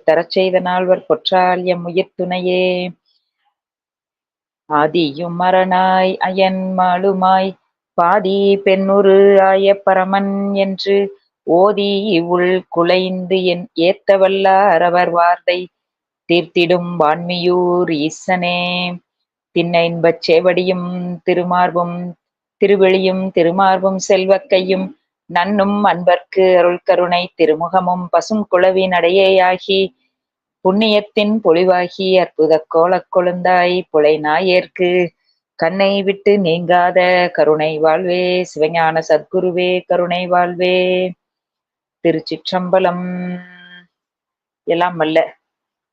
தரச் செய்த நால்வர் பொற்றால் எம் துணையே ஆதியும் மரணாய் அயன் மாளுமாய் பாதி பெண்ணுரு ஆய பரமன் என்று ஓதி உள் குலைந்து என் ஏத்தவல்லார் அவர் வார்த்தை தீர்த்திடும் வான்மியூர் ஈசனே. திண்ண இன்பச் சேவடியும் திருமார்பும் திருவெளியும் திருமார்பும் செல்வக்கையும் நன்னும் அன்பர்க்கு அருள் கருணை திருமுகமும் பசும் குளவின் அடையேயாகி புண்ணியத்தின் பொலிவாகி அற்புத கோலக் கொழுந்தாய் புலை நாயேற்கு கண்ணை விட்டு நீங்காத கருணை வாழ்வே சிவஞான சத்குருவே கருணை வாழ்வே. திருச்சிற்றம்பலம். எல்லாம் வல்ல.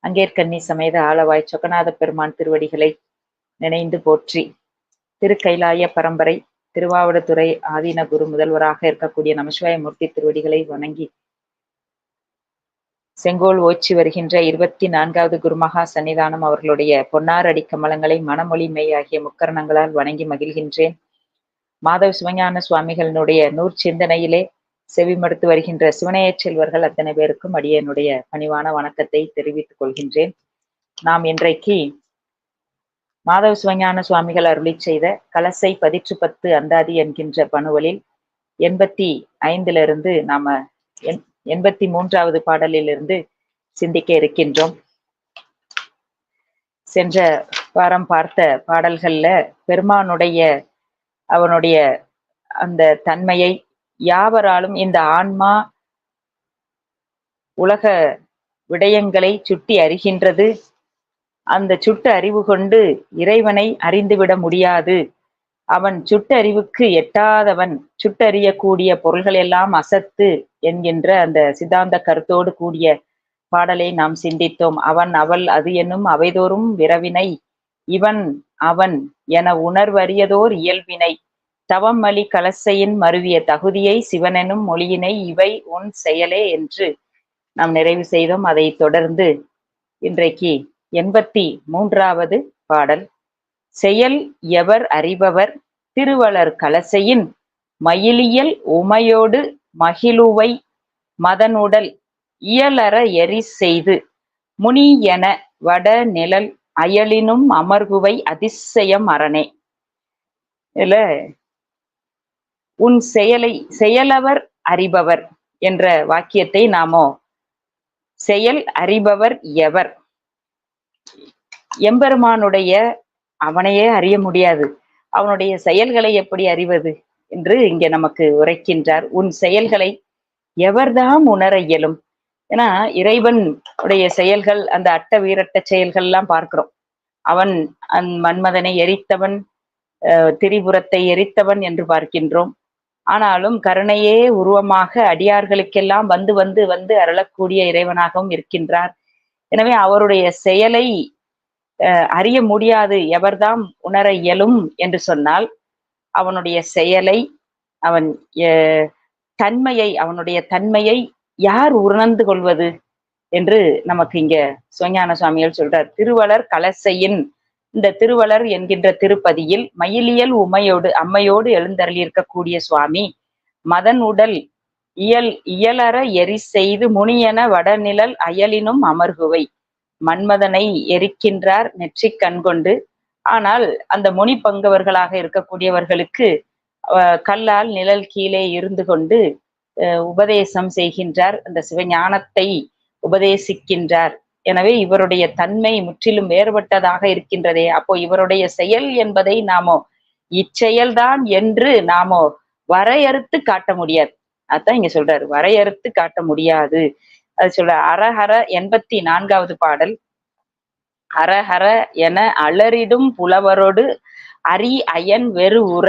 அங்கேற்கண்ணி சமேத ஆளவாய் சொக்கநாத பெருமான் திருவடிகளை நினைந்து போற்றி. திருக்கைலாய பரம்பரை திருவாவடுதுறை ஆதீன குரு முதல்வராக இருக்கக்கூடிய நமசிவாயமூர்த்தி திருவடிகளை வணங்கி செங்கோல் ஓச்சி வருகின்ற இருபத்தி நான்காவது குருமகா சன்னிதானம் அவர்களுடைய பொன்னார் அடி கமலங்களை மனமொழி மெய் ஆகிய முக்கரணங்களால் வணங்கி மகிழ்கின்றேன். மாதவ சிவஞான சுவாமிகளினுடைய நூற் சிந்தனையிலே செவிமடுத்து வருகின்ற சிவனைய செல்வர்கள் அத்தனை பேருக்கும் அடியனுடைய பணிவான வணக்கத்தை தெரிவித்துக் கொள்கின்றேன். நாம் இன்றைக்கு மாதவ சிவஞான சுவாமிகள் அருளி செய்த கலசை பதிற்று பத்து அந்தாதி என்கின்ற பணுவலில் எண்பத்தி ஐந்திலிருந்து நாம எண்பத்தி மூன்றாவது பாடலிலிருந்து சிந்திக்க இருக்கின்றோம். சென்ற வாரம் பார்த்த பாடல்கள்ல பெருமானுடைய அவனுடைய அந்த தன்மையை யாவராலும் இந்த ஆன்மா உலக விடயங்களை சுட்டி அறிகின்றது. அந்த சுட்டு அறிவு கொண்டு இறைவனை அறிந்துவிட முடியாது. அவன் சுட்டறிவுக்கு எட்டாதவன் சுட்டறியக்கூடிய பொருள்கள் எல்லாம் அசத்து என்கின்ற அந்த சித்தாந்த கருத்தோடு கூடிய பாடலை நாம் சிந்தித்தோம். அவன் அவள் அது என்னும் அவைதோறும் விரவினை. இவன் அவன் என உணர்வறியதோர் இயல்பினை. தவம் அலி கலசையின் மருவிய தகுதியை சிவனெனும் மொழியினை இவை உன் செயலே என்று நாம் நிறைவு செய்தோம். அதை தொடர்ந்து இன்றைக்கு எண்பத்தி மூன்றாவது பாடல். செயல் எவர் அறிபவர்? திருவளர் கலசையின் மயிலியல் உமையோடு மகிழுவை மதனுடல் இயலற எரி செய்து முனி என வட நிழல் அயலினும் அமர்வுவை அதிசயம் அரணே. இதுல உன் செயலை செயலவர் அறிபவர் என்ற வாக்கியத்தை நாமோ செயல் அறிபவர் எவர்? எம்பெருமானுடைய அவனையே அறிய முடியாது. அவனுடைய செயல்களை எப்படி அறிவது என்று இங்கே நமக்கு உரைக்கின்றார். உன் செயல்களை எவர்தாம் உணர இயலும்? ஏன்னா இறைவன் உடைய செயல்கள் அந்த அட்ட வீரட்ட செயல்கள் எல்லாம் பார்க்கிறோம். அவன் அந் மன்மதனை எரித்தவன் திரிபுரத்தை எரித்தவன் என்று பார்க்கின்றோம். ஆனாலும் கருணையே உருவமாக அடியார்களுக்கெல்லாம் வந்து வந்து வந்து அருளக்கூடிய இறைவனாகவும் இருக்கின்றார். எனவே அவருடைய செயலை அறிய முடியாது. எவர்தாம் உணர இயலும் என்று சொன்னால் அவனுடைய செயலை அவன் தன்மையை அவனுடைய தன்மையை யார் உணர்ந்து கொள்வது என்று நமக்கு இங்க சுவஞான சுவாமிகள் சொல்றார். திருவளர் கலசையின் இந்த திருவளர் என்கின்ற திருப்பதியில் மயிலியல் உமையோடு அம்மையோடு எழுந்தருளி இருக்கக்கூடிய சுவாமி மதன் உடல் இயல் இயலற எரி செய்து முனியன வடநிழல் அயலினும் அமர்குவை. மன்மதனை எரிக்கின்றார் நெற்றிக் கண்கொண்டு. ஆனால் அந்த முனி பங்கவர்களாக இருக்கக்கூடியவர்களுக்கு கல்லால் நிழல் கீழே இருந்து கொண்டு உபதேசம் செய்கின்றார். அந்த சிவஞானத்தை உபதேசிக்கின்றார். எனவே இவருடைய தன்மை முற்றிலும் வேறுபட்டதாக இருக்கின்றதே. அப்போ இவருடைய செயல் என்பதை நாமோ இச்செயல்தான் என்று நாமோ வரையறுத்து காட்ட முடியாது. அதான் இங்க சொல்றாரு. வரையறுத்து காட்ட முடியாது. அது சொல்ற அரஹர எண்பத்தி நான்காவது பாடல். அரஹர என அலறிடும் புலவரோடு அரி அயன் வெறு உற.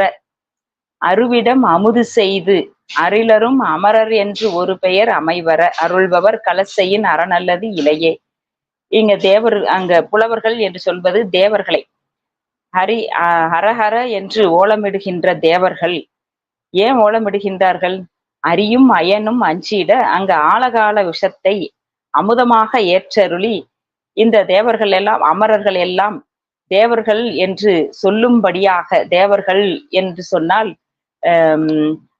அருவிடம் அமுது செய்து அரிலரும் அமரர் என்று ஒரு பெயர் அமைவர. அருள்பவர் கலசையின் அறநல்லது இலையே. இங்க தேவர் அங்க புலவர்கள் என்று சொல்வது தேவர்களை. ஹரி ஹரஹர என்று ஓலமிடுகின்ற தேவர்கள். ஏன் ஓலமிடுகின்றார்கள்? அரியும் அயனும் அஞ்சிட அங்க ஆழகால விஷத்தை அமுதமாக ஏற்றருளி. இந்த தேவர்கள் எல்லாம் அமரர்கள் எல்லாம் தேவர்கள் என்று சொல்லும்படியாக தேவர்கள் என்று சொன்னால்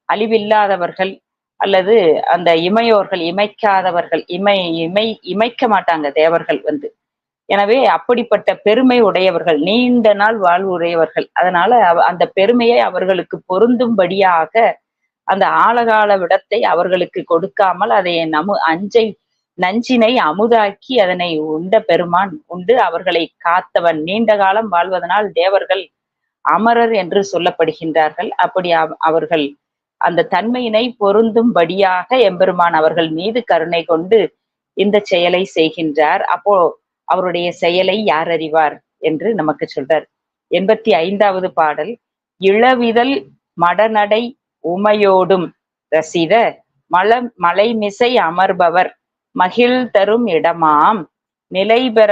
அழிவில்லாதவர்கள் அல்லது அந்த இமையோர்கள் இமைக்காதவர்கள் இமை இமை இமைக்க மாட்டாங்க தேவர்கள் வந்து. எனவே அப்படிப்பட்ட பெருமை உடையவர்கள் நீண்ட நாள் வாழ்வு உடையவர்கள். அதனால அந்த பெருமையை அவர்களுக்கு பொருந்தும்படியாக அந்த ஆழகால விடத்தை அவர்களுக்கு கொடுக்காமல் அதை நமு அஞ்சை நஞ்சினை அமுதாக்கி அதனை உண்ட பெருமான் உண்டு. அவர்களை காத்தவன் நீண்ட காலம் வாழ்வதனால் தேவர்கள் அமரர் என்று சொல்லப்படுகின்றார்கள். அப்படி அவர்கள் அந்த தன்மையினை பொருந்தும்படியாக எம்பெருமான் அவர்கள் மீது கருணை கொண்டு இந்த செயலை செய்கின்றார். அப்போ அவருடைய செயலை யார் அறிவார் என்று நமக்கு சொல்றார். எண்பத்தி ஐந்தாவது பாடல் இளவிதல் மடநடை உமையோடும் ரசித மல மலைமிசை அமர்பவர் மகிழ் தரும் இடமாம். நிலை பெற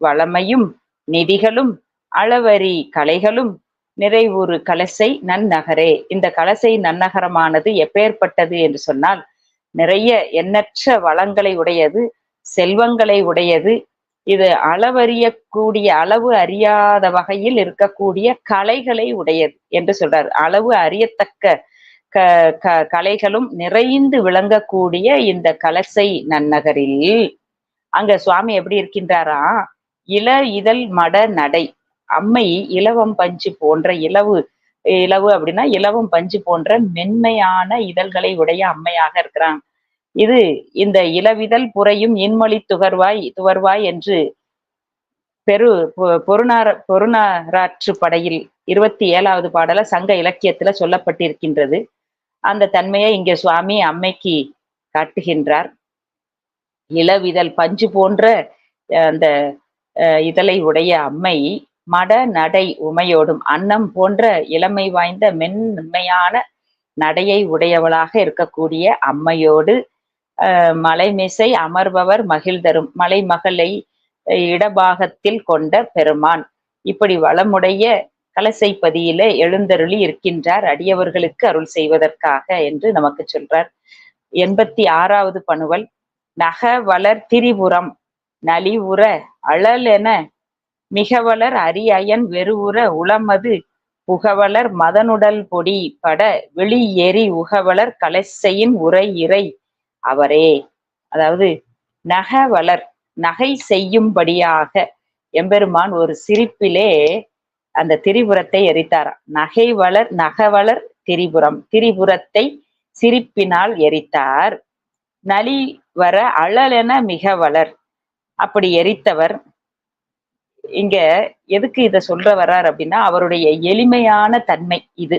வளமையும் நிதிகளும் அளவரி கலைகளும் நிறைவுறு கலசை நன்னகரே. இந்த கலசை நன்னகரமானது எப்பேற்பட்டது என்று சொன்னால் நிறைய எண்ணற்ற வளங்களை உடையது செல்வங்களை உடையது இது அளவறியக்கூடிய அளவு அறியாத வகையில் இருக்கக்கூடிய கலைகளை உடையது என்று சொல்றார். அளவு அறியத்தக்க க க கலைகளும் நிறைந்து விளங்கக்கூடிய இந்த கலசை நன்னகரில் அங்க சுவாமி எப்படி இருக்கின்றாரா? இள இதழ் மட நடை. அம்மை இலவம் பஞ்சு போன்ற இலவு இலவு அப்படின்னா இலவம் பஞ்சு போன்ற மென்மையான இதழ்களை உடைய அம்மையாக இருக்கிறான். இது இந்த இளவிதழ் புறையும் இன்மொழி துகர்வாய் துவர்வாய் என்று பெரு பொருணார பொருணாராற்று படையில் இருபத்தி ஏழாவது பாடல சங்க இலக்கியத்துல சொல்லப்பட்டிருக்கின்றது. அந்த தன்மையை இங்கே சுவாமி அம்மைக்கு காட்டுகின்றார். இளவிதழ் பஞ்சு போன்ற அந்த இதழை உடைய அம்மை மட நடை உமையோடும் அன்னம் போன்ற இளமை வாய்ந்த மென்மையான நடையை உடையவளாக இருக்கக்கூடிய அம்மையோடு மலைமிசை அமர்பவர் மகிழ்தரும் மலைமகளை இடபாகத்தில் கொண்ட பெருமான். இப்படி வளமுடைய கலசைப்பதியில எழுந்தருளி இருக்கின்றார். அடியவர்களுக்கு அருள் செய்வதற்காக என்று நமக்கு சொல்றார். எண்பத்தி ஆறாவது பணுவல். நக வளர் திரிபுரம். நலிவுற அழல் என மிகவலர் அரியயன் வெறுவுற உளமது புகவலர் மதனுடல் பொடி பட வெளி எரி உகவலர் கலசையின் உரை இறை அவரே. அதாவது நகவலர் நகை செய்யும்படியாக எம்பெருமான் ஒரு சிரிப்பிலே அந்த திரிபுரத்தை எரித்தாராம். நகை வளர் நகவளர் திரிபுரம். திரிபுரத்தை சிரிப்பினால் எரித்தார். நலி வர அழலென மிக வளர். அப்படி எரித்தவர். இங்க எதுக்கு இத சொல்ற வர்றார் அப்படின்னா அவருடைய எளிமையான தன்மை இது.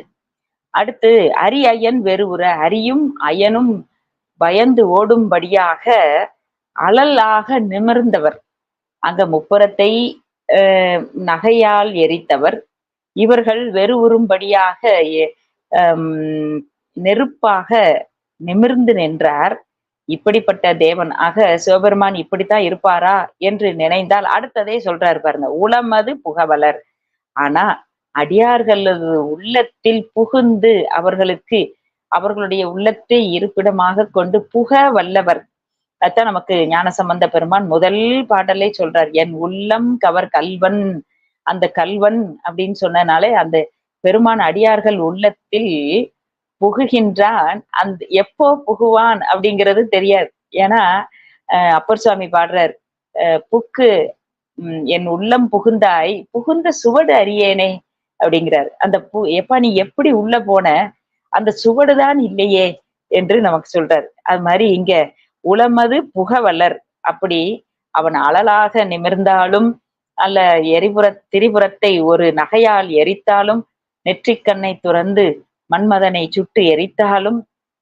அடுத்து அரி அயன் வெறுவுற. அரியும் அயனும் பயந்து ஓடும்படியாக அழலாக நிமிர்ந்தவர். அங்க முப்புறத்தை நகையால் எரித்தவர். இவர்கள் வெறுவுறும்படியாக நெருப்பாக நிமிர்ந்து நின்றார். இப்படிப்பட்ட தேவன் ஆக சிவபெருமான் இப்படித்தான் இருப்பாரா? என்று நினைந்தால் அடுத்ததே சொல்றாரு பாருங்க உளமது புகவலர். ஆனா அடியார்களது உள்ளத்தில் புகுந்து அவர்களுக்கு அவர்களுடைய உள்ளத்தை இருப்பிடமாக கொண்டு புக வல்லவர். அதான் நமக்கு ஞான சம்பந்த பெருமான் முதல் பாடலே சொல்றார் என் உள்ளம் கவர் கல்வன். அந்த கல்வன் அப்படின்னு சொன்னனாலே அந்த பெருமான் அடியார்கள் உள்ளத்தில் புகுகின்றான். அந்த எப்போ புகுவான் அப்படிங்கிறது தெரியாது. ஏன்னா அப்பர் சுவாமி பாடுறார் புக்கு என் உள்ளம் புகுந்தாய் புகுந்த சுவடு அறியேனே அப்படிங்கிறார். அந்த பு எப்பா நீ எப்படி உள்ள போன? அந்த சுவடுதான் இல்லையே என்று நமக்கு சொல்றாரு. அது மாதிரி இங்க உளமது புகவலர். அப்படி அவன் அழலாக நிமிர்ந்தாலும் அல்ல எரிபுற திரிபுரத்தை ஒரு நகையால் எரித்தாலும் நெற்றிக்கண்ணை துறந்து மன்மதனை சுட்டு எரித்தாலும்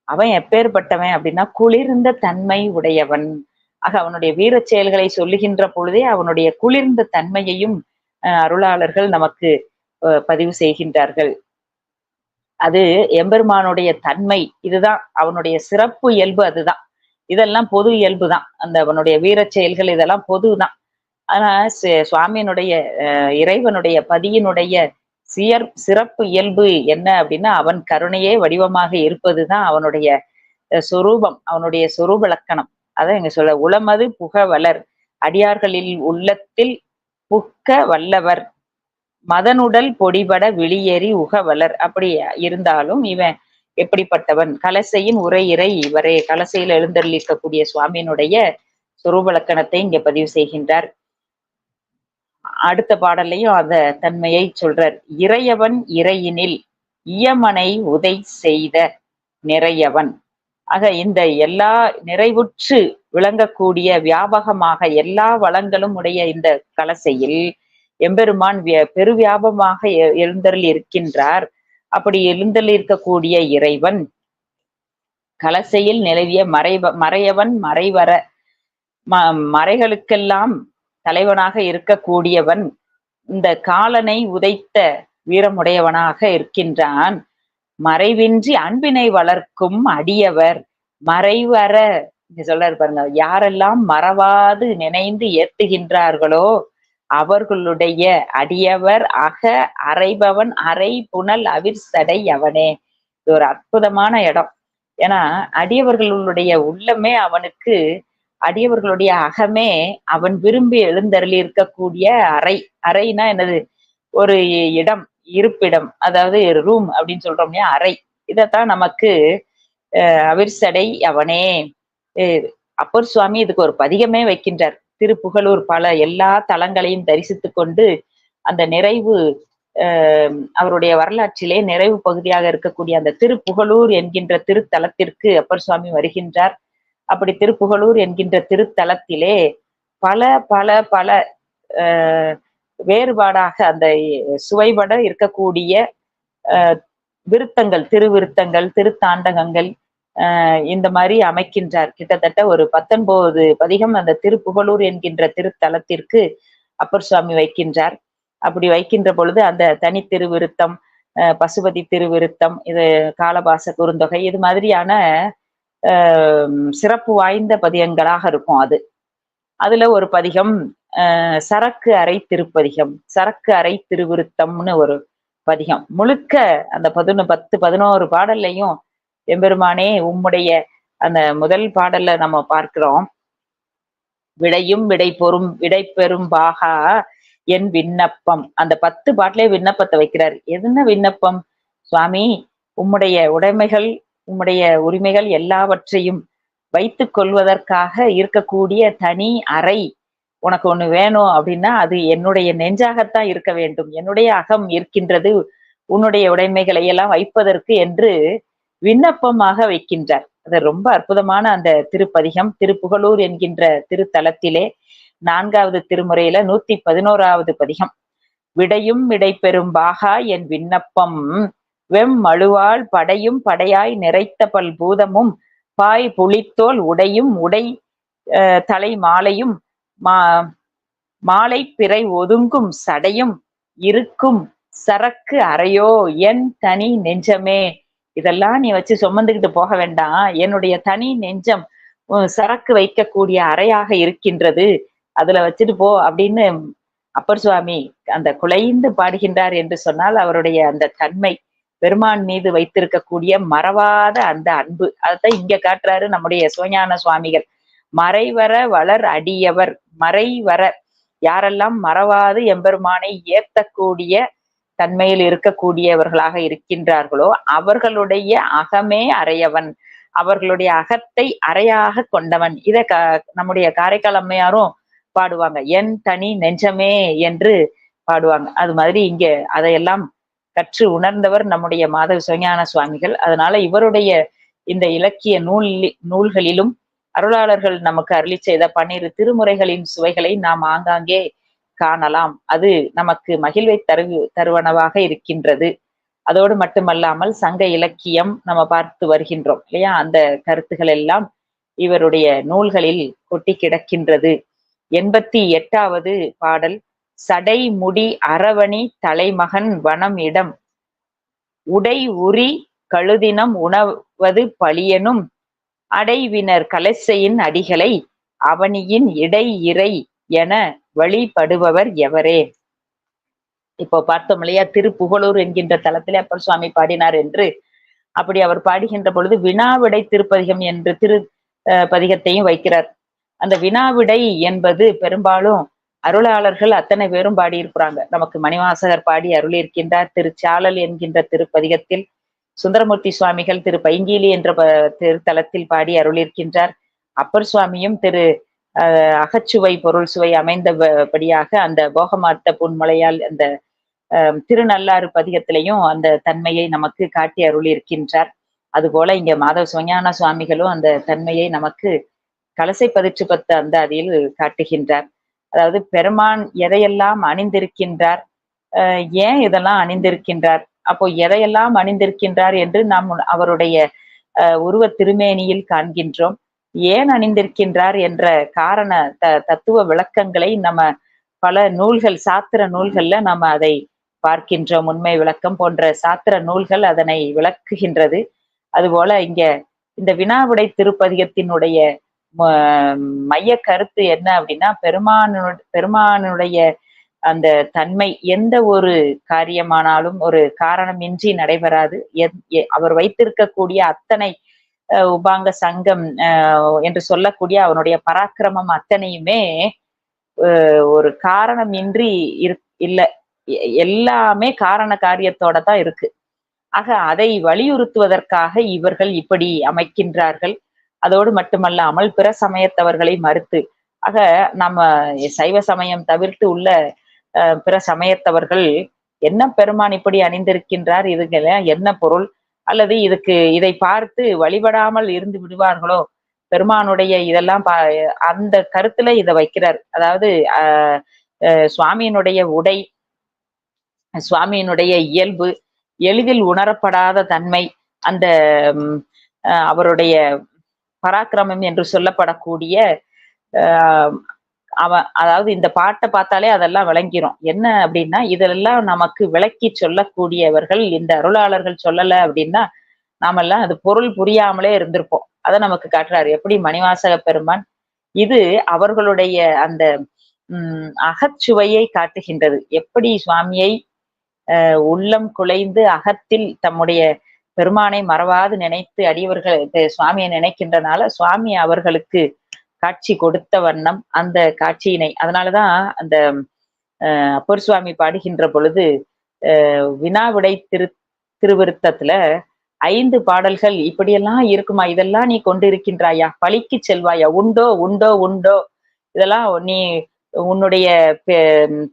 அவன் எப்பேற்பட்டவன் அப்படின்னா குளிர்ந்த தன்மை உடையவன். ஆக அவனுடைய வீர செயல்களை சொல்லுகின்ற பொழுதே அவனுடைய குளிர்ந்த தன்மையையும் அருளாளர்கள் நமக்கு பதிவு செய்கின்றார்கள். அது எம்பெருமானுடைய தன்மை. இதுதான் அவனுடைய சிறப்பு இயல்பு அதுதான். இதெல்லாம் பொது இயல்பு தான் அந்த அவனுடைய வீர செயல்கள் இதெல்லாம் பொது தான் ஆனா சுவாமியினுடைய இறைவனுடைய பதியினுடைய சியர் சிறப்பு இயல்பு என்ன அப்படின்னா அவன் கருணையே வடிவமாக இருப்பதுதான் அவனுடைய சொரூபம் அவனுடைய சொரூப லக்கணம். அதான் இங்க சொல்ல உளமது புக வளர் அடியார்களில் உள்ளத்தில் புக்க வல்லவர் மதனுடல் பொடிபட வெளியேறி உகவலர். அப்படி இருந்தாலும் இவன் எப்படிப்பட்டவன்? கலசையின் உரை இறை இவரே. கலசையில் எழுந்தருளிக்கக்கூடிய சுவாமியினுடைய சுரூப லக்கணத்தை இங்க பதிவு செய்கின்றார். அடுத்த பாடலையும் அத தன்மையை சொல்றார். இறையவன் இறையினில் இயமனை உதை செய்த நிறையவன். ஆக இந்த எல்லா நிறைவுற்று விளங்கக்கூடிய வியாபகமாக எல்லா வளங்களும் உடைய இந்த கலசையில் எம்பெருமான் பெருவியாபமாக எழுந்தருள் இருக்கின்றார் அப்படி எழுந்தருள் இருக்கக்கூடிய இறைவன் கலசையில் நிலவிய மறைவ மறையவன் மறைவர ம மறைகளுக்கெல்லாம் தலைவனாக இருக்கக்கூடியவன் இந்த காலனை உதைத்த வீரமுடையவனாக இருக்கின்றான். மறைவின்றி அன்பினை வளர்க்கும் அடியவர் மறைவர. சொல்றாரு பாருங்க யாரெல்லாம் மறவாது நினைந்து ஏத்துகின்றார்களோ அவர்களுடைய அடியவர் அக அறைபவன் அறை புனல் அவிர்சடை அவனே. இது ஒரு அற்புதமான இடம். ஏன்னா அடியவர்களுடைய உள்ளமே அவனுக்கு அடியவர்களுடைய அகமே அவன் விரும்பி எழுந்தருளி இருக்கக்கூடிய அறை. அறைனா என்னது? ஒரு இடம் இருப்பிடம் அதாவது ரூம் அப்படின்னு சொல்றோம் இல்லையா? அறை. இதத்தான் நமக்கு அவிர்சடை அவனே. அப்பர் சுவாமி இதுக்கு ஒரு பதிகமே வைக்கின்றார். திருப்புகழூர் பல எல்லா தலங்களையும் தரிசித்து கொண்டு அந்த நிறைவு அவருடைய வரலாற்றிலே நிறைவு பகுதியாக இருக்கக்கூடிய அந்த திருப்புகழூர் என்கின்ற திருத்தலத்திற்கு அப்பர் சுவாமி வருகின்றார். அப்படி திருப்புகழூர் என்கின்ற திருத்தலத்திலே பல பல பல வேறுபாடாக அந்த சுவைபட இருக்கக்கூடிய விருத்தங்கள் திருவிருத்தங்கள் திருத்தாண்டகங்கள் இந்த மாதிரி அமைக்கின்றார். கிட்டத்தட்ட ஒரு பத்தொன்பது பதிகம் அந்த திருப்புகலூர் என்கின்ற திருத்தலத்திற்கு அப்பர் சுவாமி வைக்கின்றார். அப்படி வைக்கின்ற பொழுது அந்த தனி திருவிருத்தம் பசுபதி திருவிருத்தம் இது காலபாச குறுந்தொகை இது மாதிரியான சிறப்பு வாய்ந்த பதிகங்களாக இருக்கும் அது. அதுல ஒரு பதிகம் சரக்கு அறை திருப்பதிகம் சரக்கு அறை திருவிருத்தம்னு ஒரு பதிகம். முழுக்க அந்த பதினொன்று பத்து பதினோரு பாடல்லையும் எம்பெருமானே உம்முடைய அந்த முதல் பாடல்ல நம்ம பார்க்கிறோம். விடையும் விடை பொறும் விடை பெறும் பாகா என் விண்ணப்பம். அந்த பத்து பாட்டிலே விண்ணப்பத்தை வைக்கிறார். என்ன விண்ணப்பம்? சுவாமி உம்முடைய உடைமைகள் உம்முடைய உரிமைகள் எல்லாவற்றையும் வைத்து கொள்வதற்காக இருக்கக்கூடிய தனி அறை உனக்கு ஒண்ணு வேணும் அப்படின்னா அது என்னுடைய நெஞ்சாகத்தான் இருக்க வேண்டும். என்னுடைய அகம் இருக்கின்றது. உன்னுடைய உடைமைகளை எல்லாம் வைப்பதற்கு என்று விண்ணப்பமாக வைக்கின்றார். அது ரொம்ப அற்புதமான அந்த திருப்பதிகம். திருப்புகலூர் என்கின்ற திருத்தலத்திலே நான்காவது திருமுறையில நூத்தி பதினோராவது பதிகம். விடையும் விடைபெறும் பாகா என் விண்ணப்பம். வெம் மழுவாள் படையும் படையாய் நிறைத்த பல் பூதமும் பாய் புளித்தோல் உடையும் உடை தலை மாலையும் மா மாலை பிறை ஒதுங்கும் சடையும் இருக்கும் சரக்கு அறையோ என் தனி நெஞ்சமே. இதெல்லாம் நீ வச்சு சுமந்துக்கிட்டு போக வேண்டாம். என்னுடைய தனி நெஞ்சம் சரக்கு வைக்கக்கூடிய அறையாக இருக்கின்றது. அதுல வச்சுட்டு போ அப்படின்னு அப்பர் சுவாமி அந்த குலைந்து பாடுகின்றார் என்று சொன்னால் அவருடைய அந்த தன்மை பெருமான் மீது வைத்திருக்கக்கூடிய மறவாத அந்த அன்பு. அதைத்தான் இங்க காட்டுறாரு நம்முடைய சிவஞான சுவாமிகள். மறைவர வளர் அடியவர் மறைவர யாரெல்லாம் மறவாது எம்பெருமானை ஏத்தக்கூடிய தன்மையில் இருக்கக்கூடியவர்களாக இருக்கின்றார்களோ அவர்களுடைய அகமே அறையவன். அவர்களுடைய அகத்தை அறையாக கொண்டவன். இத க நம்முடைய காரைக்கால் அம்மையாரும் பாடுவாங்க. என் தனி நெஞ்சமே என்று பாடுவாங்க. அது மாதிரி இங்க அதையெல்லாம் கற்று உணர்ந்தவர் நம்முடைய மாதவ சிவஞான சுவாமிகள். அதனால இவருடைய இந்த இலக்கிய நூல் நூல்களிலும் அருளாளர்கள் நமக்கு அருளி செய்த பன்னிரு திருமுறைகளின் சுவைகளை நாம் ஆங்காங்கே காணலாம். அது நமக்கு மகிழ்வை தரு தருவனவாக இருக்கின்றது. அதோடு மட்டுமல்லாமல் சங்க இலக்கியம் நம்ம பார்த்து வருகின்றோம் இல்லையா? அந்த கருத்துகள் எல்லாம் இவருடைய நூல்களில் கொட்டி கிடக்கின்றது. எண்பத்தி எட்டாவது பாடல் சடை முடி அரவணி தலைமகன் வனம் இடம். உடை உரி கழுதினம் உணவது பழியனும் அடைவினர் கலசையின் அடிகளை அவனியின் இடை இறை என வழிபடுபவர் எவரே? இப்போ பார்த்தோம் இல்லையா திருப்புகழூர் என்கின்ற தலத்திலே அப்பர் சுவாமி பாடினார் என்று. அப்படி அவர் பாடுகின்ற பொழுது வினாவிடை திருப்பதிகம் என்று திரு பதிகத்தையும் வைக்கிறார். அந்த வினாவிடை என்பது பெரும்பாலும் அருளாளர்கள் அத்தனை பேரும் பாடியிருக்கிறாங்க. நமக்கு மணிவாசகர் பாடி அருளியிருக்கின்றார். திருச்சாளல் என்கின்ற திருப்பதிகத்தில் சுந்தரமூர்த்தி சுவாமிகள் திரு பைங்கீலி என்ற திருத்தலத்தில் பாடி அருளியிருக்கின்றார். அப்பர் சுவாமியும் திரு அகச்சுவை பொருள் சுவை அமைந்தபடியாக அந்த போகமார்த்த புன்மலையால் அந்த திருநள்ளாறு பதிகத்திலையும் அந்த தன்மையை நமக்கு காட்டி அருள் இருக்கின்றார் அதுபோல இங்க மாதவ சிவஞான சுவாமிகளும் அந்த தன்மையை நமக்கு கலசை பதிற்று பத்து அந்த அதில் காட்டுகின்றார். அதாவது பெருமான் எதையெல்லாம் அணிந்திருக்கின்றார் ஏன் இதெல்லாம் அணிந்திருக்கின்றார் அப்போ எதையெல்லாம் அணிந்திருக்கின்றார் என்று நாம் அவருடைய உருவ திருமேனியில் காண்கின்றோம். ஏன் அணிந்திருக்கின்றார் என்ற காரண த தத்துவ விளக்கங்களை நம்ம பல நூல்கள் சாத்திர நூல்கள்ல நம்ம அதை பார்க்கின்றோம். உண்மை விளக்கம் போன்ற சாத்திர நூல்கள் அதனை விளக்குகின்றது. அதுபோல இங்க இந்த வினாவிடை திருப்பதிகத்தினுடைய மைய கருத்து என்ன அப்படின்னா பெருமானு பெருமானுடைய அந்த தன்மை எந்த ஒரு காரியமானாலும் ஒரு காரணமின்றி நடைபெறாது. அவர் வைத்திருக்கக்கூடிய அத்தனை உபாங்க சங்கம் என்று சொல்லக்கூடிய அவனுடைய பராக்கிரமம் அத்தனையுமே ஒரு காரணமின்றி இரு இல்லை. எல்லாமே காரண காரியத்தோட தான் இருக்கு. ஆக அதை வலியுறுத்துவதற்காக இவர்கள் இப்படி அமைக்கின்றார்கள். அதோடு மட்டுமல்லாமல் பிற சமயத்தவர்களை மறுத்து ஆக நம்ம சைவ சமயம் தவிர்த்து உள்ள பிற சமயத்தவர்கள் என்ன பெருமான் இப்படி அணிந்திருக்கின்றார் இதுக்கெல்லாம் என்ன பொருள்? அல்லது இதுக்கு இதை பார்த்து வழிபடாமல் இருந்து விடுவார்களோ? பெருமானுடைய இதெல்லாம் பா அந்த கருத்துல இதை வைக்கிறார். அதாவது அஹ் சுவாமியினுடைய உடை சுவாமியினுடைய இயல்பு எளிதில் உணரப்படாத தன்மை அந்த அவருடைய பராக்கிரமம் என்று சொல்லப்படக்கூடிய அவ அதாவது இந்த பாட்டை பார்த்தாலே அதெல்லாம் விளங்கிரும். என்ன அப்படின்னா இதெல்லாம் நமக்கு விளக்கி சொல்லக்கூடியவர்கள் இந்த அருளாளர்கள் சொல்லல அப்படின்னா நாமெல்லாம் அது பொருள் புரியாமலே இருந்திருப்போம். அதை நமக்கு காட்டுறாரு. எப்படி? மணிவாசக பெருமான். இது அவர்களுடைய அந்த உம் அகச்சுவையை காட்டுகின்றது. எப்படி சுவாமியை உள்ளம் குலைந்து அகத்தில் தம்முடைய பெருமானை மறவாது நினைத்து அடியவர்கள் சுவாமியை நினைக்கின்றனால சுவாமி அவர்களுக்கு காட்சி கொடுத்த வண்ணம் அந்த காட்சியினை அதனாலதான் அந்த அப்பர் சுவாமி பாடுகின்ற பொழுது வினாவிடை திரு திருவிருத்தத்துல ஐந்து பாடல்கள் இப்படியெல்லாம் இருக்குமா? இதெல்லாம் நீ கொண்டு இருக்கின்றாயா பழிக்கு செல்வாயா? உண்டோ உண்டோ உண்டோ? இதெல்லாம் நீ உன்னுடைய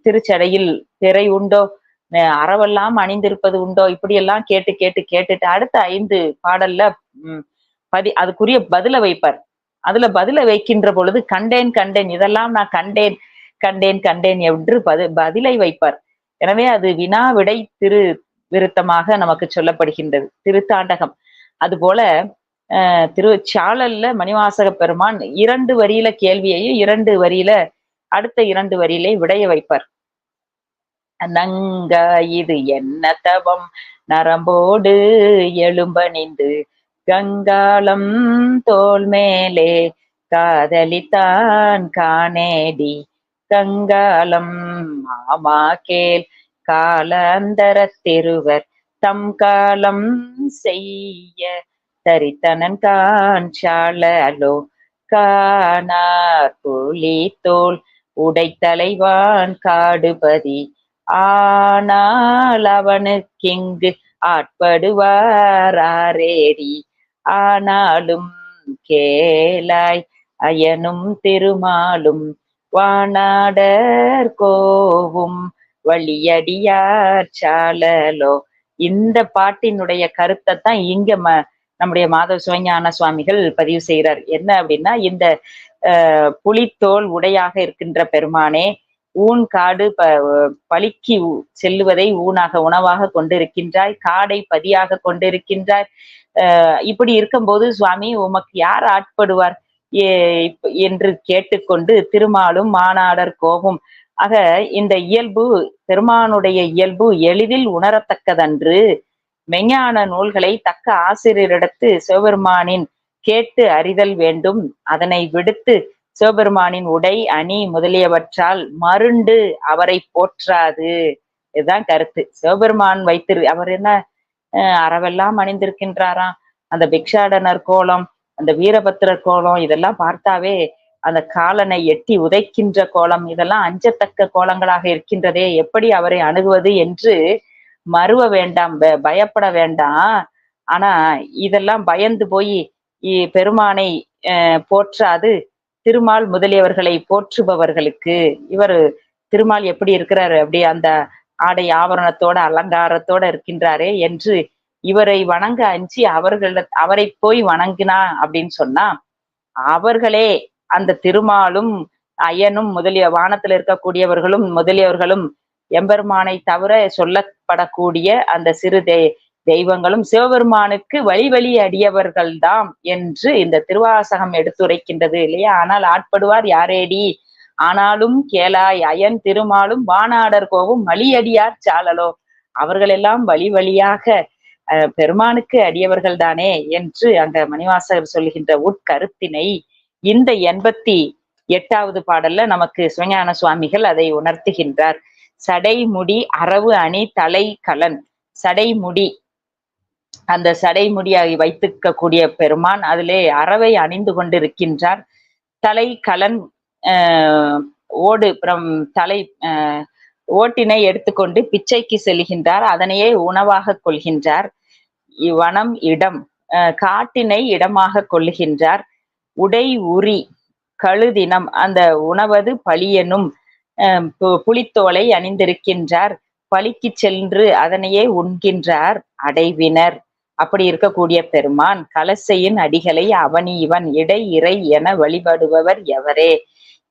திருச்சடையில் திரை உண்டோ? அறவெல்லாம் அணிந்திருப்பது உண்டோ? இப்படியெல்லாம் கேட்டு கேட்டு கேட்டுட்டு அடுத்த ஐந்து பாடல்ல பதி அதுக்குரிய பதில வைப்பார். அதுல பதில வைக்கின்ற பொழுது கண்டேன் கண்டேன் இதெல்லாம் நான் கண்டேன் கண்டேன் கண்டேன் என்று பதி பதிலை வைப்பார். எனவே அது வினா விடை திரு விருத்தமாக நமக்கு சொல்லப்படுகின்றது. திருத்தாண்டகம். அது போல திரு சாழல்ல மணிவாசக பெருமான் இரண்டு வரியில கேள்வியையும் இரண்டு வரியில அடுத்த இரண்டு வரியிலே விடைய வைப்பார். நங்க இது என்ன தவம்? நரம்போடு எலும்பணிந்து கங்காளம் தோல் மேலே காதலித்தான் காணேடி. கங்காளம் மாமா கேள் காலாந்தர திருவர் தம் காலம் செய்ய. தரித்தனன் காஞ்சாலோ காணார் புலி தோல் உடைத்தலைவான் காடுபதி. ஆனால் அவனுக்கிங்கு ஆட்படுவாரேடி ஆனாலும் கேளாய் அயனும் திருமாலும் வானாடர் கோவும் வழியடியார் சாலலோ. இந்த பாட்டினுடைய கருத்தை தான் இங்க ம நம்முடைய மாதவ சிவஞான சுவாமிகள் பதிவு செய்கிறார். என்ன அப்படின்னா இந்த புலித்தோல் உடையாக இருக்கின்ற பெருமானே ஊன் காடு ப பலிக்கு செல்லுவதை ஊனாக உணவாக கொண்டிருக்கின்றாய் காடை பதியாக கொண்டிருக்கின்றாய். அஹ் இப்படி இருக்கும்போது சுவாமி உமக்கு யார் ஆட்படுவார்? என்று கேட்டுக்கொண்டு திருமாலும் மானாடர் கோபம். ஆக இந்த இயல்பு பெருமானுடைய இயல்பு எளிதில் உணரத்தக்கதன்று. மெஞ்ஞான நூல்களை தக்க ஆசிரியரிடத்து சிவபெருமானின் கேட்டு அறிதல் வேண்டும். அதனை விடுத்து சிவபெருமானின் உடை அணி முதலியவற்றால் மருண்டு அவரை போற்றாது. இதுதான் கருத்து. சிவபெருமான் வைத்திரு அவர் என்ன அறவெல்லாம் அணிந்திருக்கின்றாராம் அந்த பிக்ஷாடனர் கோலம் அந்த வீரபத்திரர் கோலம் இதெல்லாம் பார்த்தாவே அந்த காலனை எட்டி உதைக்கின்ற கோலம் இதெல்லாம் அஞ்சத்தக்க கோலங்களாக இருக்கின்றதே. எப்படி அவரை அணுகுவது என்று மறுவ வேண்டாம் பயப்பட வேண்டாம். ஆனா இதெல்லாம் பயந்து போய் பெருமானை போற்றாது. திருமால் முதலியவர்களை போற்றுபவர்களுக்கு இவர் திருமால் எப்படி இருக்கிறாரு? அப்படி அந்த ஆடை ஆவரணத்தோட அலங்காரத்தோட இருக்கின்றாரே என்று இவரை வணங்க அஞ்சி அவர்கள அவரை போய் வணங்கினா அப்படின்னு சொன்னா அவர்களே அந்த திருமாலும் ஐயனும் முதலிய வானத்துல இருக்கக்கூடியவர்களும் முதலியவர்களும் எம்பெருமானை தவிர சொல்லப்படக்கூடிய அந்த சிறு தெய்வங்களும் சிவபெருமானுக்கு வழி வழி அடியவர்கள்தாம் என்று இந்த திருவாசகம் எடுத்துரைக்கின்றது இல்லையா? ஆனால் ஆட்படுவார் யாரேடி? ஆனாலும் கேளாய் அயன் திருமாலும் வானாடர் கோவும் மலியடியார் சாலலோ. அவர்கள் எல்லாம் வழி வழியாக பெருமானுக்கு அடியவர்கள் தானே என்று அங்க மணிவாசகர் சொல்கின்ற உட்கருத்தினை இந்த எண்பத்தி எட்டாவது பாடல்ல நமக்கு சிவஞான சுவாமிகள் அதை உணர்த்துகின்றார். சடைமுடி அரவு அணி தலை கலன். சடைமுடி அந்த சடைமுடியை வைத்துக்கக்கூடிய பெருமான் அதிலே அறவை அணிந்து கொண்டிருக்கின்றார். தலை கலன் ஓடு அப்புறம் தலை ஓட்டினை எடுத்துக்கொண்டு பிச்சைக்கு செல்கின்றார். அதனையே உணவாக கொள்கின்றார். வனம் இடம் காட்டினை இடமாக கொள்ளுகின்றார். உடை உரி கழுதினம் அந்த உணவது பழியனும் புலித்தோலை அணிந்திருக்கின்றார். பலிக்கு சென்று அதனையே உண்கின்றார் அடைவினர். அப்படி இருக்கக்கூடிய பெருமான் கலசையின் அடிகளை அவனி இவன் இடை இறை என வழிபடுபவர் எவரே?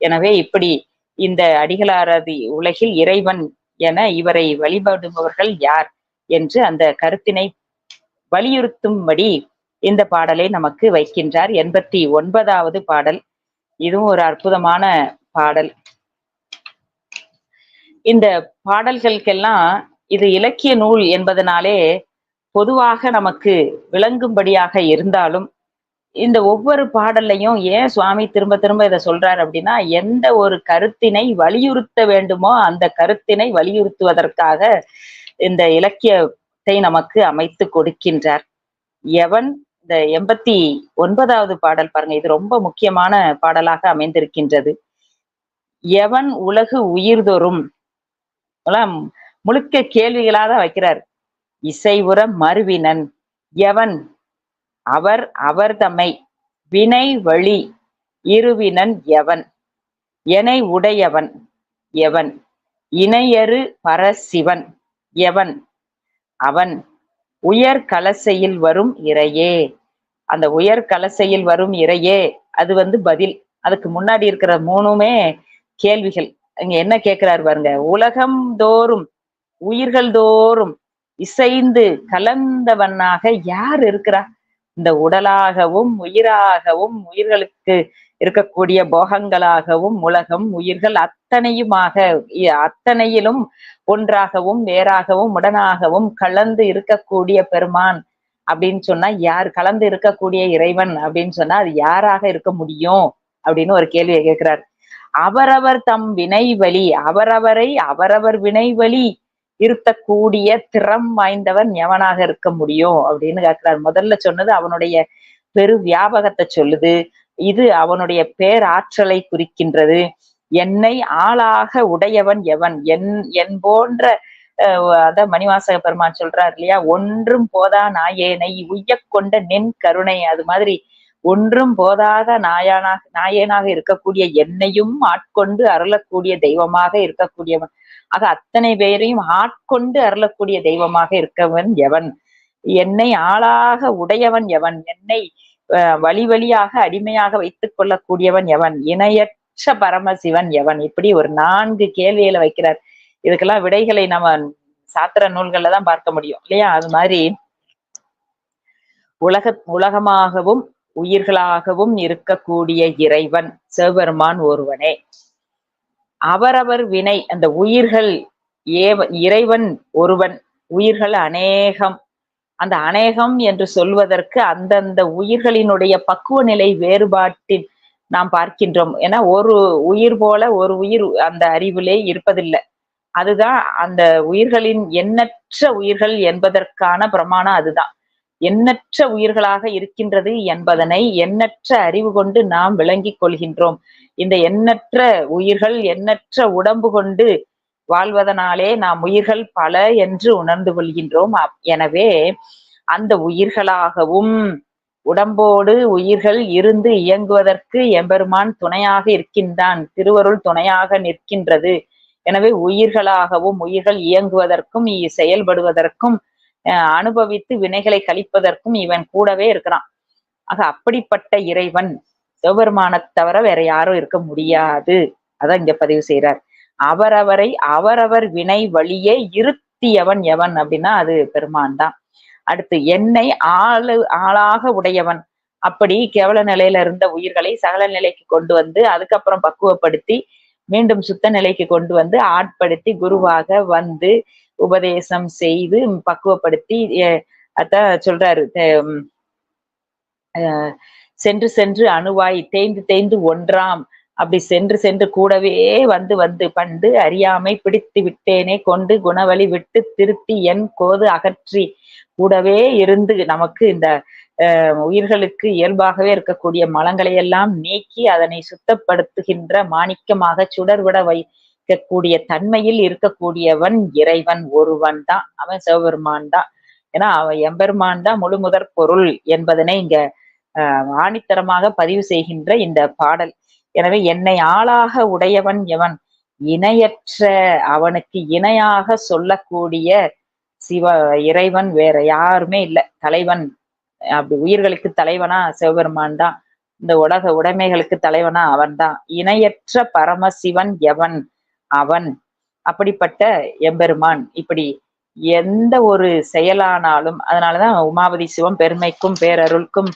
எனவே இப்படி இந்த அடிகளாரதி உலகில் இறைவன் என இவரை வழிபடுபவர்கள் யார் என்று அந்த கருத்தினை வலியுறுத்தும்படி இந்த பாடலை நமக்கு வைக்கின்றார். எண்பத்தி ஒன்பதாவது பாடல். இதுவும் ஒரு அற்புதமான பாடல். இந்த பாடல்களுக்கெல்லாம் இது இலக்கிய நூல் என்பதனாலே பொதுவாக நமக்கு விளங்கும்படியாக இருந்தாலும் இந்த ஒவ்வொரு பாடல்லையும் ஏன் சுவாமி திரும்ப திரும்ப இதை சொல்றாரு அப்படின்னா எந்த ஒரு கருத்தினை வலியுறுத்த வேண்டுமோ அந்த கருத்தினை வலியுறுத்துவதற்காக இந்த இலக்கியத்தை நமக்கு அமைத்து கொடுக்கின்றார். எவன் இந்த எண்பத்தி ஒன்பதாவது பாடல் பாருங்க இது ரொம்ப முக்கியமான பாடலாக அமைந்திருக்கின்றது. எவன் உலகு உயிர்தொரும் முழுக்க கேள்விகளாக வைக்கிறார். இசைவுற மறுவினன் எவன்? அவர் அவர்தமை. வினை வழி. இருவினன் எவன்? எனை உடையவன். எவன்? இணையரு பரசிவன். எவன்? அவன். உயர் கலசையில் வரும் இறையே. அந்த உயர் கலசையில் வரும் இறையே. அது வந்து பதில். அதுக்கு முன்னாடி இருக்கிற மூணுமே கேள்விகள். இங்க என்ன கேட்கிறாரு பாருங்க. உலகம் தோறும் உயிர்கள் தோறும் இசைந்து கலந்தவனாக யார் இருக்கிறா? இந்த உடலாகவும் உயிராகவும் உயிர்களுக்கு இருக்கக்கூடிய போகங்களாகவும் உலகம் உயிர்கள் அத்தனையுமாக அத்தனையிலும் ஒன்றாகவும் வேறாகவும் உடனாகவும் கலந்து இருக்கக்கூடிய பெருமான் அப்படின்னு சொன்னா யார் கலந்து இருக்கக்கூடிய இறைவன் அப்படின்னு சொன்னா அது யாராக இருக்க முடியும்? அப்படின்னு ஒரு கேள்வியை கேட்கிறார். அவரவர் தம் வினைவலி அவரவரை அவரவர் வினை இருத்தக்கூடிய திறம் வாய்ந்தவன் எவனாக இருக்க முடியும் அப்படின்னு கேட்கிறார் முதல்ல சொன்னது அவனுடைய பெரு வியாபகத்தை சொல்லுது. இது அவனுடைய பேராற்றலை குறிக்கின்றது. என்னை ஆளாக உடையவன் எவன்? என் என் போன்ற அத மணிவாசக பெருமான் சொல்றார் இல்லையா? ஒன்றும் போதா நாயேனை உய்ய கொண்ட நென் கருணை. அது மாதிரி ஒன்றும் போதாத நாயானாக நாயனாக இருக்கக்கூடிய என்னையும் ஆட்கொண்டு அருளக்கூடிய தெய்வமாக இருக்கக்கூடியவன். ஆக அத்தனை பேரையும் ஆட்கொண்டு அருளக்கூடிய தெய்வமாக இருக்கவன் எவன்? என்னை ஆளாக உடையவன் எவன்? என்னை வழி வழியாக அடிமையாக வைத்துக் கொள்ளக்கூடியவன் எவன்? இணையற்ற பரமசிவன் எவன்? இப்படி ஒரு நான்கு கேள்விகளை வைக்கிறார். இதுக்கெல்லாம் விடைகளை நம்ம சாத்திர நூல்கள்ல தான் பார்க்க முடியும். இல்லையா? அது மாதிரி உலக உலகமாகவும் உயிர்களாகவும் இருக்கக்கூடிய இறைவன் சிவபெருமான் ஒருவனே. அவரவர் வினை அந்த உயிர்கள் ஏவ இறைவன் ஒருவன் உயிர்கள் அநேகம். அந்த அநேகம் என்று சொல்வதற்கு அந்தந்த உயிர்களினுடைய பக்குவ நிலை வேறுபாட்டில் நாம் பார்க்கின்றோம். ஏன்னா ஒரு உயிர் போல ஒரு உயிர் அந்த அறிவிலே இருப்பதில்லை. அதுதான் அந்த உயிர்களின் எண்ணற்ற உயிர்கள் என்பதற்கான பிரமாணம் அதுதான். எண்ணற்ற உயிர்களாக இருக்கின்றது என்பதனை எண்ணற்ற அறிவு கொண்டு நாம் விளங்கிக் கொள்கின்றோம். இந்த எண்ணற்ற உயிர்கள் எண்ணற்ற உடம்பு கொண்டு வாழ்வதனாலே நாம் உயிர்கள் பல என்று உணர்ந்து கொள்கின்றோம். எனவே அந்த உயிர்களாகவும் உடம்போடு உயிர்கள் இருந்து இயங்குவதற்கு எம்பெருமான் துணையாக இருக்கின்றான் திருவருள் துணையாக நிற்கின்றது. எனவே உயிர்களாகவும் உயிர்கள் இயங்குவதற்கும் செயல்படுவதற்கும் அனுபவித்து வினைகளை கழிப்பதற்கும் இவன் கூடவே இருக்கிறான். ஆக அப்படிப்பட்ட இறைவன் சிவபெருமானைத் தவிர வேற யாரும் இருக்க முடியாது. அதான் இங்க பதிவு செய்யறார் அவரவரை அவரவர் வினை வழியே இருத்தியவன் எவன் அப்படின்னா அது பெருமான் தான். அடுத்து என்னை ஆளு ஆளாக உடையவன். அப்படி கேவல நிலையில இருந்த உயிர்களை சகல நிலைக்கு கொண்டு வந்து அதுக்கப்புறம் பக்குவப்படுத்தி மீண்டும் சுத்த நிலைக்கு கொண்டு வந்து ஆட்படுத்தி குருவாக வந்து உபதேசம் செய்து பக்குவப்படுத்தி அதான் சொல்றாரு சென்று சென்று அணுவாய் தேய்ந்து தேய்ந்து ஒன்றாம். அப்படி சென்று சென்று கூடவே வந்து வந்து பண்டு அறியாமை பிடித்து விட்டேனே கொண்டு குணவழி விட்டு திருத்தி என் கோது அகற்றி. கூடவே இருந்து நமக்கு இந்த உயிர்களுக்கு இயல்பாகவே இருக்கக்கூடிய மலங்களை எல்லாம் நீக்கி அதனை சுத்தப்படுத்துகின்ற மாணிக்கமாக சுடர்விட இருக்கக்கூடிய தன்மையில் இருக்கக்கூடியவன் இறைவன் ஒருவன் தான். அவன் சிவபெருமான் தான். ஏன்னா அவன் எம்பெருமான் தான் முழு முதற் பொருள் என்பதனை இங்க அஹ், ஆணித்தரமாக பதிவு செய்கின்ற இந்த பாடல். எனவே என்னை ஆளாக உடையவன் எவன்? இணையற்ற அவனுக்கு இணையாக சொல்லக்கூடிய சிவ இறைவன் வேற யாருமே இல்லை. தலைவன் அப்படி உயிர்களுக்கு தலைவனா சிவபெருமான் தான். இந்த உலக உடைமைகளுக்கு தலைவனா அவன்தான் இணையற்ற பரமசிவன் எவன்? அவன். அப்படிப்பட்ட எம்பெருமான். இப்படி எந்த ஒரு செயலானாலும் அதனாலதான் உமாபதி சிவம் பெருமைக்கும் பேரருள்க்கும்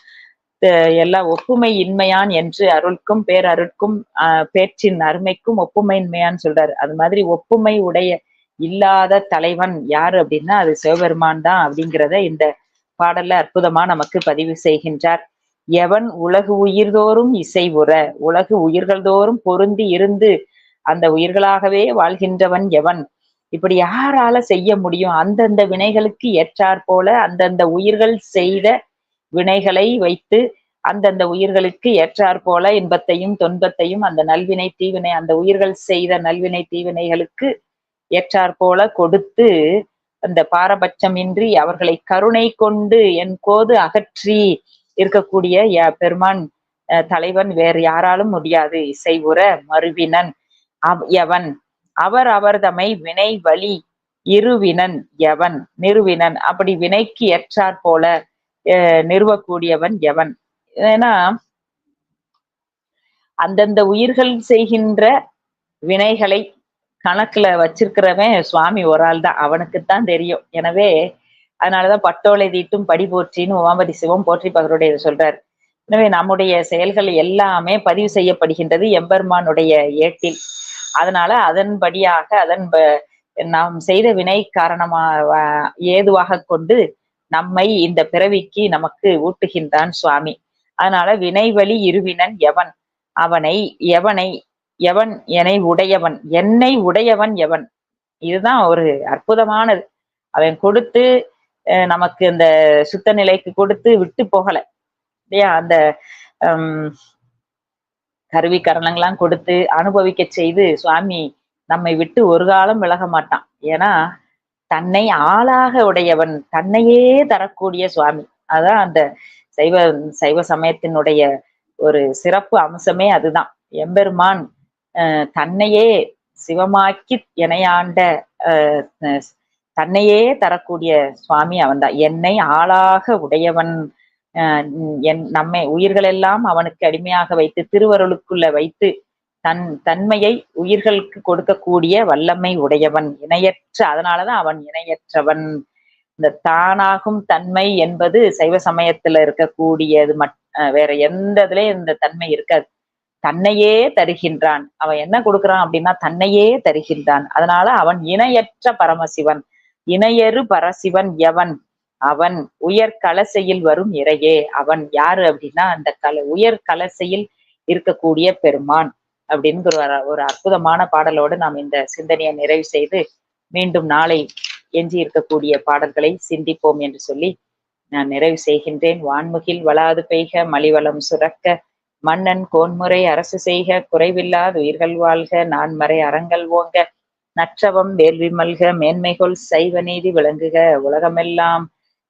எல்லா ஒப்புமை இன்மையான் என்று அருள்க்கும் பேரருட்கும் ஆஹ் பேச்சின் அருமைக்கும் ஒப்புமை இன்மையான்னு சொல்றாரு. அது மாதிரி ஒப்புமை உடைய இல்லாத தலைவன் யாரு அப்படின்னா அது சிவபெருமான் தான் அப்படிங்கிறத இந்த பாடல்ல அற்புதமா நமக்கு பதிவு செய்கின்றார். எவன் உலகு உயிர்தோறும் இசை உற உலகு உயிர்கள் தோறும் பொருந்தி இருந்து அந்த உயிர்களாகவே வாழ்கின்றவன் எவன்? இப்படி யாரால செய்ய முடியும்? அந்தந்த வினைகளுக்கு ஏற்றாற் போல அந்தந்த உயிர்கள் செய்த வினைகளை வைத்து அந்தந்த உயிர்களுக்கு ஏற்றாற் போல இன்பத்தையும் துன்பத்தையும் அந்த நல்வினை தீவினை அந்த உயிர்கள் செய்த நல்வினை தீவினைகளுக்கு ஏற்றாற் போல கொடுத்து அந்த பாரபட்சமின்றி அவர்களை கருணை கொண்டு என் கோது அகற்றி இருக்கக்கூடிய ய- பெருமான் அஹ், தலைவன் வேறு யாராலும் முடியாது. இசைவுற மறுவினன் எவன்? அவர் அவர்தமை வினை வழி இருவினன் எவன்? நிறுவினன். அப்படி வினைக்கு ஏற்றாற் போல நிறுவக்கூடியவன் எவன்? ஏன்னா அந்தந்த உயிர்கள் செய்கின்ற வினைகளை கணக்குல வச்சிருக்கிறவன் சுவாமி ஒரு ஆள் தான் அவனுக்குத்தான் தெரியும். எனவே அதனாலதான் பட்டோலை தீட்டும் படி போற்றின்னு உமாபதி சிவம் போற்றி பகருடைய சொல்றார். எனவே நம்முடைய செயல்கள் எல்லாமே பதிவு செய்யப்படுகின்றது எம்பெருமானுடைய ஏட்டில். அதனால அதன்படியாக அதன் நாம் செய்த வினை காரணமா ஏதுவாக கொண்டு நம்மை இந்த பிறவிக்கு நமக்கு ஊட்டுகின்றான் சுவாமி. அதனால வினை வழி இருவினன் எவன்? அவனை எவனை எவன் என்னை உடையவன்? என்னை உடையவன் எவன்? இதுதான் ஒரு அற்புதமானது. அவன் கொடுத்து நமக்கு இந்த சுத்த நிலைக்கு கொடுத்து விட்டு போகல. இல்லையா? அந்த ஹம், கருவி கரணங்கள்லாம் கொடுத்து அனுபவிக்க செய்து சுவாமி நம்மை விட்டு ஒரு காலம் விலக மாட்டான். ஏன்னா தன்னை ஆளாக உடையவன் தன்னையே தரக்கூடிய சுவாமி. அதான் அந்த சைவ சைவ சமயத்தினுடைய ஒரு சிறப்பு அம்சமே அதுதான். எம்பெருமான் தன்னையே சிவமாக்கி இணையாண்ட அஹ், தன்னையே தரக்கூடிய சுவாமி அவன்தான். என்னை ஆளாக உடையவன் என் நம்மை உயிர்களெல்லாம் அவனுக்கு அடிமையாக வைத்து திருவருளுக்குள்ள வைத்து தன் தன்மையை உயிர்களுக்கு கொடுக்கக்கூடிய வல்லமை உடையவன் இணையற்ற அதனாலதான் அவன் இணையற்றவன். இந்த தானாகும் தன்மை என்பது சைவ சமயத்துல இருக்கக்கூடியது மட் வேற எந்த இதுலயும் இந்த தன்மை இருக்காது. தன்னையே தருகின்றான். அவன் என்ன கொடுக்குறான் அப்படின்னா தன்னையே தருகின்றான். அதனால அவன் இணையற்ற பரமசிவன் இணையறு பரசிவன் எவன்? அவன் உயர் கலசையில் வரும் இறையே. அவன் யாரு அப்படின்னா அந்த கல உயர் கலசையில் இருக்கக்கூடிய பெருமான் அப்படின்னு ஒரு ஒரு அற்புதமான பாடலோடு நாம் இந்த சிந்தனையை நிறைவு செய்து மீண்டும் நாளை எஞ்சி இருக்கக்கூடிய பாடல்களை சிந்திப்போம் என்று சொல்லி நான் நிறைவு செய்கின்றேன். வான்முகில் வளாது பெய்க மலிவளம் சுரக்க மன்னன் கோன்முறை அரசு செய்க குறைவில்லாத உயிர்கள் வாழ்க நான் மறை அறங்கள் ஓங்க நற்றவம் வேள்வி மல்க மேன்மைகொள் சைவ நீதி விளங்குக உலகமெல்லாம்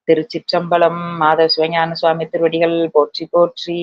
திருச்சிற்றம்பலம் மாதவ சிவஞான சுவாமி திருவடிகள் போற்றி போற்றி.